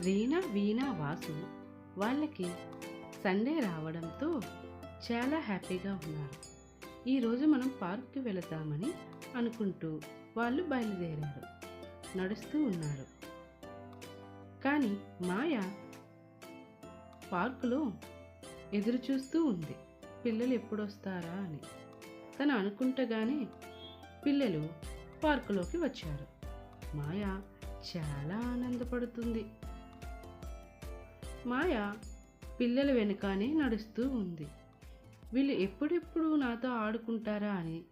రీనా వీణా వాసు వాళ్ళకి సండే రావడంతో చాలా హ్యాపీగా ఉన్నారు. ఈరోజు మనం పార్క్కి వెళదామని అనుకుంటూ వాళ్ళు బయలుదేరారు. నడుస్తూ ఉన్నారు. కానీ మాయ పార్కులో ఎదురు చూస్తూ ఉంది. పిల్లలు ఎప్పుడొస్తారా అని. తను అనుకుంటగానే పిల్లలు పార్కులోకి వచ్చారు. మాయ చాలా ఆనందపడుతుంది. మాయ పిల్లల వెనుకానే నడుస్తూ ఉంది. వీళ్ళు ఎప్పుడెప్పుడు నాతో ఆడుకుంటారా అని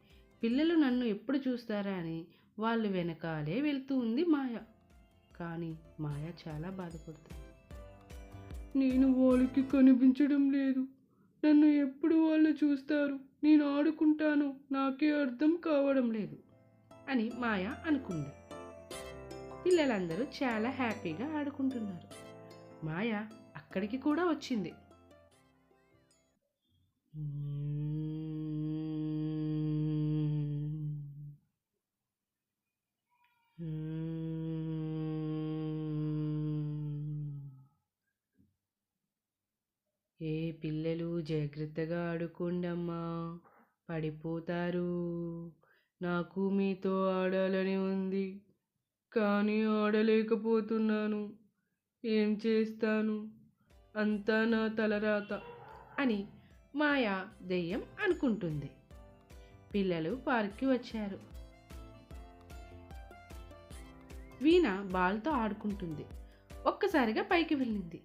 పిల్లలు నన్ను ఎప్పుడు చూస్తారా అని వాళ్ళు వెనకాలే వెళ్తూ ఉంది మాయ. కానీ మాయ చాలా బాధపడుతుంది. నేను వాళ్ళకి కనిపించడం లేదు. నన్ను ఎప్పుడు వాళ్ళు చూస్తారు? నేను ఆడుకుంటాను. నాకే అర్థం కావడం లేదు అని మాయ అనుకుంది. పిల్లలందరూ చాలా హ్యాపీగా ఆడుకుంటున్నారు. మాయ అక్కడికి కూడా వచ్చింది. ఏ పిల్లలు జాగ్రత్తగా ఆడుకోండమ్మా పడిపోతారు. నాకు మీతో ఆడాలని ఉంది కానీ ఆడలేకపోతున్నాను. ఏం చేస్తాను? అంతా నా తలరాత అని మాయా దెయ్యం అనుకుంటుంది. పిల్లలు పార్క్కి వచ్చారు. వీణ బాల్తో ఆడుకుంటుంది. ఒక్కసారిగా పైకి వెళ్ళింది.